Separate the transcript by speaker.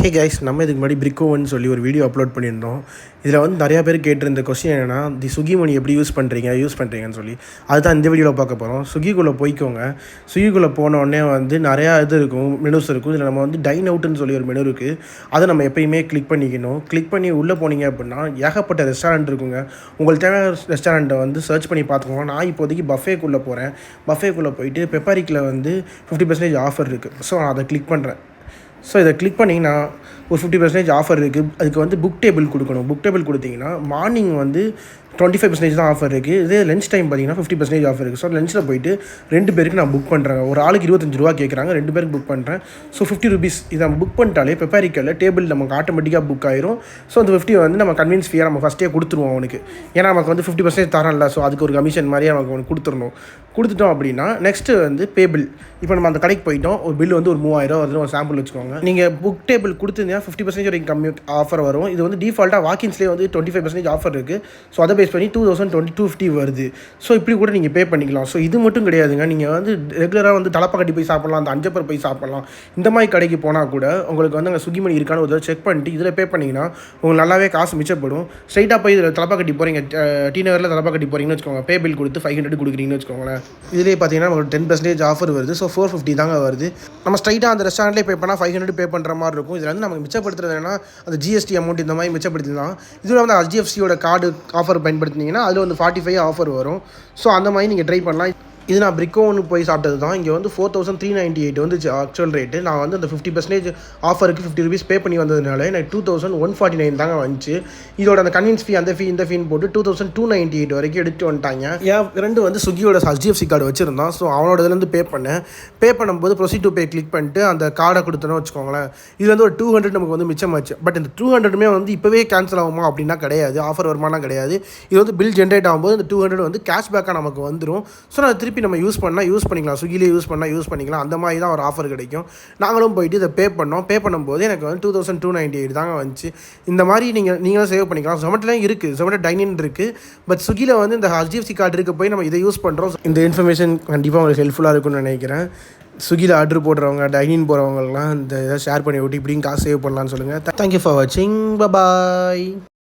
Speaker 1: Hey guys நம்ம இதுக்கு முன்னாடி பிரிக்கோன்னு சொல்லி ஒரு வீடியோ அப்லோட் பண்ணியிருந்தோம். இதில் வந்து நிறையா பேர் கேட்டிருந்த கொஸ்டின் என்னென்னா தி சுகி மணி எப்படி யூஸ் பண்ணுறீங்க யூஸ் பண்ணுறீங்கன்னு சொல்லி. அதுதான் இந்த வீடியோவில் பார்க்க போகிறோம் சுகிக்குள்ளே போய்க்கோங்க. சுகிக்குள்ளே போனோடனே வந்து நிறையா இது இருக்கும் மெனுஸ் இருக்கும். இதில் நம்ம வந்து டைன் அவுட்னு சொல்லி ஒரு மெனு இருக்குது அதை நம்ம எப்பயுமே கிளிக் பண்ணிக்கணும். கிளிக் பண்ணி உள்ளே போனீங்க அப்படின்னா ஏகப்பட்ட ரெஸ்டாரண்ட் இருக்குங்க. உங்களுக்கு தேவையான ரெஸ்டாரண்ட்டை வந்து சர்ச் பண்ணி பார்த்துக்கோங்க. நான் இப்போதைக்கு பஃபேக்குள்ளே போகிறேன் பஃபேக்குள்ளே போயிட்டு பெப்பாரிக்கில் வந்து ஃபிஃப்டி பர்சன்டேஜ் ஆஃபர் இருக்குது ஸோ நான் அதை கிளிக் பண்ணுறேன் ஸோ இதை கிளிக் பண்ணிங்கன்னா ஒரு ஃபிஃப்டி பர்சன்டேஜ் ஆஃபர் இருக்குது அதுக்கு வந்து புக் டேபிள் கொடுக்கணும். புக் டேபிள் கொடுத்தீங்கன்னா மார்னிங் வந்து டுவெண்ட்டி ஃபைவ் பர்சன்டேஜ் தான் ஆஃபர் இருக்குது இதே லஞ்ச் டைம் பார்த்தீங்கன்னா ஃபிஃப்டி பர்சன்டேஜ் ஆஃபர் இருக்குது ஸோ லஞ்சில் போயிட்டு ரெண்டு பேருக்கு நான் புக் பண்ணுறேன் ஒரு ஆளுக்கு இருபத்தஞ்சு ரூபா கேட்குறாங்க ரெண்டு பேருக்கு புக் பண்ணுறேன் ஸோ ஃபிஃப்டி ருபீஸ் இதை நம்ம புக் பண்ணிட்டாலே பெப்பாரிக்கலில் டேபிள் நமக்கு ஆட்டோமேட்டிக்காக புக் ஆயிரும். ஸோ அந்த ஃபிஃப்டி வந்து நம்ம கன்வின்ஸ் ஃபியாக நம்ம ஃபஸ்ட்டே கொடுத்துருவோம் அவனுக்கு. ஏன்னா நமக்கு வந்து ஃபிஃப்டி பர்சன்டேஜ் தரல ஸோ அதுக்கு ஒரு கமிஷன் மாதிரியே நமக்கு அவனுக்கு கொடுத்துடணும். கொடுத்துட்டோம் அப்படின்னா நெக்ஸ்ட்டு வந்து பேபிள் இப்போ நம்ம அந்த கடைக்கு போயிட்டோம். ஒரு பில் வந்து ஒரு மூவாயிரம் வருது ஒரு சாம்பிள் வச்சுக்கோங்க. நீங்கள் புக் டேபிள் கொடுத்துருந்தீங்கன்னா ஃபிஃப்டி பர்சன்டேஜ் வரைக்கும் கம்மி ஆஃபர் வரும். இது வந்து டிஃபால்ட்டாக வாக்கின்ஸ்லேயே வந்து டுவெண்ட்டி ஃபைவ் பர்சன்டேஜ் ஆஃபர் இருக்குது ஸோ அதை பேஸ் பண்ணி two thousand twenty two fifty வருது. ஸோ இப்படி கூட நீங்கள் பே பண்ணிக்கலாம். ஸோ இது மட்டும் கிடையாதுங்க. நீங்கள் வந்து ரெகுலராக வந்து தலப்பாக்கட்டி போய் சாப்பிட்லாம் அந்த அஞ்சப்பர் போய் சாப்பிட்லாம். இந்த மாதிரி கடைக்கு போனால் கூட உங்களுக்கு வந்து அங்கே சுகி மணி இருக்கான்னு ஒரு தடவை செக் பண்ணிட்டு இதில் பே பண்ணிங்கன்னா உங்களுக்கு நல்லாவே காசு மிச்சப்படும். ஸ்ட்ரைட்டாக போய் இதில் தலப்பாக்கட்டி போகிறீங்க டி நகரில் தலப்பாக்கட்டி போகிறீங்கன்னு வச்சுக்கோங்க. பே பில் கொடுத்து ஃபைவ் ஹண்ட்ரட் கொடுக்குறீங்கன்னு வச்சுக்கோங்களேன். இதிலே பார்த்தீங்கன்னா உங்களுக்கு டென் பர்சன்டேஜ் ஆஃபர் வருது. ஸோ ஃபோர் ஃபிஃப்டி தாங்க வருது. நம்ம ஸ்ட்ரைட்டாக அந்த ரெஸ்டாரண்ட்லேயே பே பண்ணால் ஃபைவ் யூனிட் பே பண்ணுற மாதிரி இருக்கும். இதில் வந்து நமக்கு மிச்சப்படுத்துறது என்னன்னா அந்த ஜிஎஸ்டி அமௌண்ட் இந்த மாதிரி மிச்சப்படுத்திக்கலாம் இதில் வந்து ஹெச்டிஎஃப்சியோட கார்டு ஆஃபர் பயன்படுத்தினீங்கன்னா அதில் வந்து ஃபார்ட்டி ஃபைவ் ஆஃபர் வரும். ஸோ அந்த மாதிரி நீங்கள் ட்ரை பண்ணலாம். இது நான் பிரிக்கோன்னு போய் சாப்பிட்டது தான் இங்கே வந்து four thousand three ninety eight வந்துச்சு ஆக்சுவல் ரேட்டு நான் வந்து அந்த ஃபிஃப்டி பர்சன்டேஜ் ஆஃபருக்கு ஃபிஃப்டி ருபீஸ் பே பண்ணி வந்ததுனால எனக்கு two thousand one forty nine தாங்க வந்துச்சு. இதோட அந்த கன்வீன்ஸ் ஃபீ அந்த ஃபீ இந்த ஃபீன் போட்டு two thousand two ninety eight வரைக்கும் எடுத்து வந்துட்டாங்க. என் ஃப்ரெண்டு வந்து ஸ்விக்கியோட ஹெச்டிஎஃப்சி கார்டு வச்சுருந்தான். ஸோ அவனோட இதுலேருந்து பே பண்ணேன். பே பண்ணும்போது ப்ரொசீட் டு பே கிளிக் பண்ணிட்டு அந்த கார்டை கொடுத்தோன்னு வச்சுக்கோங்களேன். இது வந்து ஒரு டூ ஹண்ட்ரட் நமக்கு வந்து மிச்சமாச்சு. பட் இந்த டூ ஹண்ட்ரடுமே வந்து இப்போவே கேன்சல் ஆகுமா அப்படின்னா கிடையாது. ஆஃபர் வருமானா கிடையாது. இது வந்து பில் ஜென்ரேட் ஆகும்போது இந்த டூ ஹண்ட்ரட் வந்து கேஷ்பேக்காக நமக்கு வந்துடும் ஸோ நான் திருப்பி நம்ம யூஸ் பண்ணால் யூஸ் பண்ணிக்கலாம். ஸ்விக்கிலே யூஸ் பண்ணால் யூஸ் பண்ணிக்கலாம். அந்த மாதிரி தான் ஒரு ஆஃபர் கிடைக்கும். நாங்களும் போயிட்டு இதை பே பண்ணோம். பே பண்ணும்போது எனக்கு வந்து two thousand two ninety eight தாங்க வந்துச்சு. இந்த மாதிரி நீங்கள் நீங்களும் சேவ் பண்ணிக்கலாம். ஜொமேட்டோலையும் இருக்குது ஜொமேட்டோ டைனின் இருக்குது பட் ஸ்விக்கியில் வந்து இந்த ஹெச்டிஎஃப்சி கார்டு இருக்க போய் நம்ம இதை யூஸ் பண்ணுறோம் இந்த இன்ஃபர்மேஷன் கண்டிப்பாக உங்களுக்கு ஹெல்ப்ஃபுல்லாக இருக்கும்னு நினைக்கிறேன். ஸ்விக்கியில் ஆர்டர் போடுறவங்க டைனிங் போகிறவங்கலாம் இந்த இதை ஷேர் பண்ணி விட்டு இப்படியும் காசு சேவ் பண்ணலான்னு சொல்லுங்கள் தேங்க்யூ ஃபார் வாட்சிங் பாய்